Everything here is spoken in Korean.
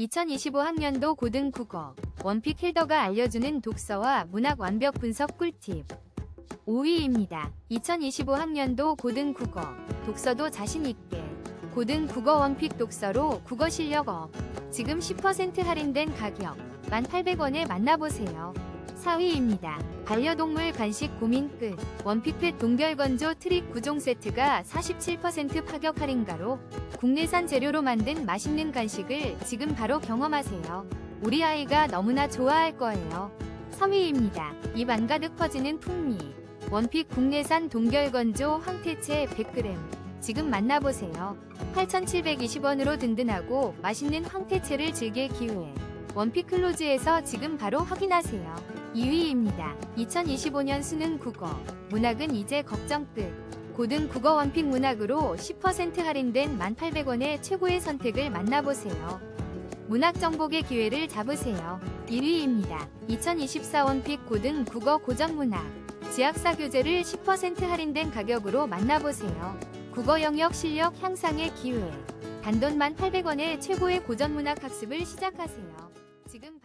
2025학년도 고등국어 원픽 힐더가 알려주는 독서와 문학 완벽 분석 꿀팁 5위입니다. 2025학년도 고등국어 독서도 자신있게 고등국어 원픽 독서로 국어 실력 업 지금 10% 할인된 가격 1,800원에 만나보세요. 4위입니다. 반려동물 간식 고민 끝 원픽펫 동결건조 트릭 9종 세트가 47% 파격 할인가로 국내산 재료로 만든 맛있는 간식을 지금 바로 경험하세요. 우리 아이가 너무나 좋아할 거예요. 3위입니다. 입 안 가득 퍼지는 풍미. 원픽 국내산 동결건조 황태채 100g. 지금 만나보세요. 8,720원으로 든든하고 맛있는 황태채를 즐길 기회. 원픽 클로즈에서 지금 바로 확인하세요. 2위입니다. 2025년 수능 국어. 문학은 이제 걱정 끝. 고등 국어 원픽 문학으로 10% 할인된 1,800원의 최고의 선택을 만나보세요. 문학 정복의 기회를 잡으세요. 1위입니다. 2024 원픽 고등 국어 고전 문학. 지학사 교재를 10% 할인된 가격으로 만나보세요. 국어 영역 실력 향상의 기회. 단돈만 800원에 최고의 고전문학 학습을 시작하세요. 지금